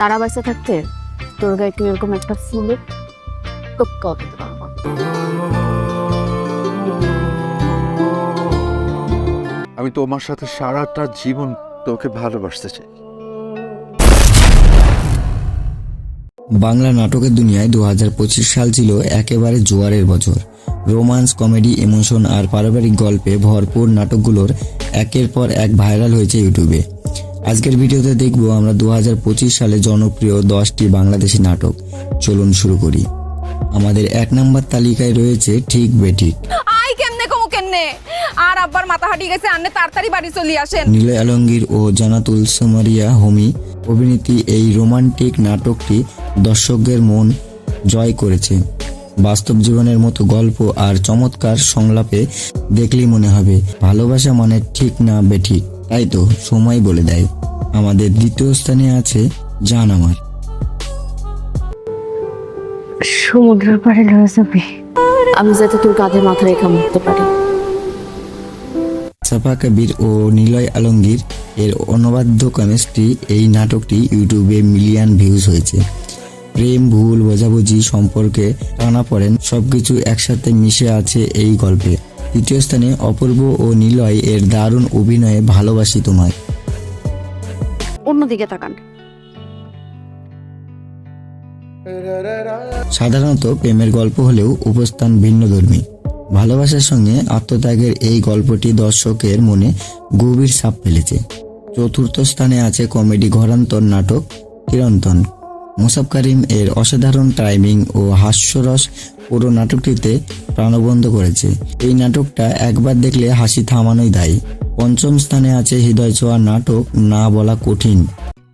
তারা বাসা থাকতে তোর গায়ে একটু এরকম একটা ফুলে টোক্কাও দিতে পারব। আমি তোমার সাথে সারাটা জীবন তোকে ভালোবাসতে চাই। বাংলা নাটকের দুনিয়ায় দু পঁচিশ সাল ছিল একেবারে জোয়ারের বছর। রোমান্স কমেডি ইমোশন আর পারিবারিক গল্পে ভরপুর নাটকগুলোর একের পর এক ভাইরাল হয়েছে ইউটিউবে। আজকের ভিডিওতে দেখব আমরা দু হাজার পঁচিশ সালে জনপ্রিয় দশটি বাংলাদেশি নাটক। চলুন শুরু করি। আমাদের এক নম্বর তালিকায় রয়েছে ঠিক বেঠিক আই কেমনে কমু কেমনে? আর আব্বার মাথা হাঁটি গেছে আন্নে তাড়াতাড়ি বাড়ি চলি আসেন। নীলয় আলমগীর ও জানাতুল সুমারিয়া হোমি অভিনীতি এই রোমান্টিক নাটকটি দর্শকদের মন জয় করেছে। বাস্তব জীবনের মতো গল্প আর চমৎকার সংলাপে দেখলেই মনে হবে ভালোবাসা মানে ঠিক না বেঠিক। তাই তো সময় বলে দেয়। আমাদের দ্বিতীয় স্থানে আছে জান আমার সমুদ্রের পাড়ে লয়ে যাবে। আমি যাতে তোর কাঁধে মাথা রেখা মুক্ত পারি। সাফা কবির ও নিলয় আলমগীর এর অনবাদ্য কেমিস্ট্রি এই নাটকটি ইউটিউবে মিলিয়ন ভিউজ হয়েছে। প্রেম ভুল বোঝাবুঝি সম্পর্কে টানা পড়েন সবকিছু একসাথে মিশে আছে এই গল্পে। তৃতীয় স্থানে অপূর্ব ও নিলয় এর দারুণ অভিনয়ে ভালোবাসি তোমায়। অন্যদিকে তাকান। সাধারণত প্রেমের গল্প হলেও উপস্থান ভিন্নধর্মী ভালোবাসার সঙ্গে আত্মত্যাগের এই গল্পটি দর্শকের মনে গভীর ছাপ ফেলেছে। চতুর্থ স্থানে আছে কমেডি ঘরান্তর নাটক চিরন্তন মোসাব করিম এর অসাধারণ টাইমিং ও হাস্যরস পুরো নাটকটিতে প্রাণবন্ধ করেছে। এই নাটকটা একবার দেখলে হাসি থামানোই দায়ী। পঞ্চম স্থানে আছে হৃদয় ছোঁয়া নাটক না বলা কঠিন।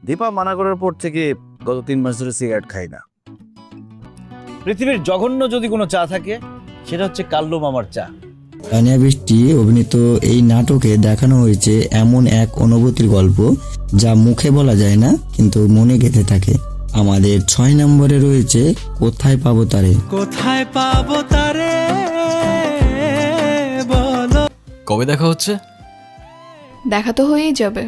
দীপা মানা করার পর থেকে গত তিন মাস ধরে সিগারেট খাই না। পৃথিবীর জঘন্য যদি কোনো চা থাকে সেটা হচ্ছে কাল্লু মামার চা। তানিয়া বৃষ্টি অভিনীত এই নাটকে দেখানো হয়েছে এমন এক অনুভূতির গল্প যা মুখে বলা যায় না কিন্তু মনে গেঁথে থাকে। আমাদের ছয় নম্বরে রয়েছে কোথায় পাবো তারে? কোথায় পাবো তারে? বলো। কবে দেখা হচ্ছে? দেখা তো হয়েই যাবে।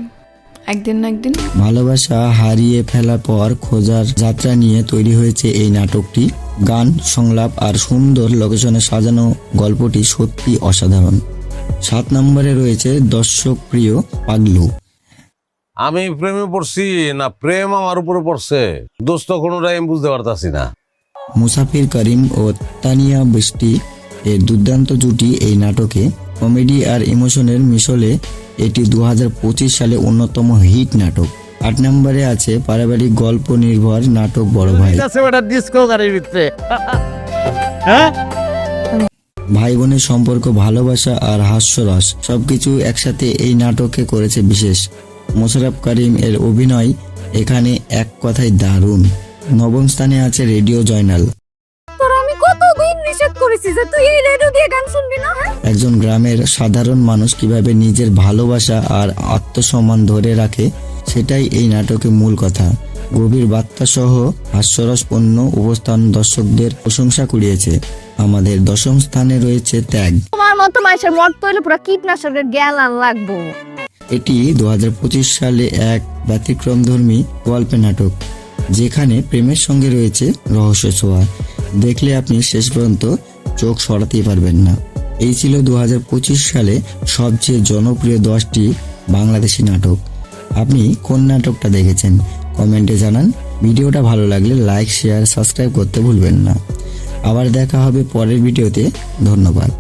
একদিন না একদিন। ভালোবাসা হারিয়ে ফেলার পর খোঁজার যাত্রা নিয়ে তৈরি হয়েছে এই নাটকটি। গান সংলাপ আর সুন্দর লোকেশনে সাজানো গল্পটি সত্যি অসাধারণ। সাত নম্বরে রয়েছে দর্শক প্রিয় পাগলু। আমি প্রেমে পড়ছি না প্রেম আমার উপরে পড়ছে। দোস্ত কোনোটাই আমি বুঝতে পারতাছি না। মুসাফির করিম ও তানিয়া বৃষ্টি এর দুর্দান্ত জুটি এই নাটকে কমেডি আর ইমোশনের মিশলে এটি দু সালে অন্যতম হিট নাটক। আট নম্বরে আছে পারিবারিক গল্প নির্ভর নাটক বড় ভাই। ডিস্কো গাড়ির ভিতরে। হ্যাঁ? ভাই বোনের সম্পর্ক ভালোবাসা আর হাস্যরস সবকিছু একসাথে এই নাটকে করেছে বিশেষ। মোশারফ করিম এর অভিনয় এখানে এক কথায় দারুণ। নবম স্থানে আছে রেডিও জয়নাল। হ্যাঁ? একজন গ্রামের সাধারণ মানুষ কীভাবে নিজের ভালোবাসা আর আত্মসম্মান ধরে রাখে সেটাই এই নাটকের মূল কথা। গভীর বার্তা সহ হাস্যরসপূর্ণ উপস্থান দর্শকদের প্রশংসা কুড়িয়েছে। আমাদের দশম স্থানে রয়েছে ত্যাগ। তোমার মতো মাসের মত তৈলে পুরো কীটনাশকের জ্ঞান লাগবো। এটি দু হাজার পঁচিশ সালে এক ব্যতিক্রমধর্মী গল্পে নাটক, যেখানে প্রেমের সঙ্গে রয়েছে রহস্য ছোঁয়া। দেখলে আপনি শেষ পর্যন্ত চোখ সরাতেই পারবেন না। এই ছিল দু হাজার পঁচিশ সালে সবচেয়ে জনপ্রিয় দশটি বাংলাদেশি নাটক। আপনি কোন নাটকটা দেখেছেন? কমেন্টে জানান। ভিডিওটা ভালো লাগলে লাইক, শেয়ার, সাবস্ক্রাইব করতে ভুলবেন না। আবার দেখা হবে পরের ভিডিওতে। ধন্যবাদ।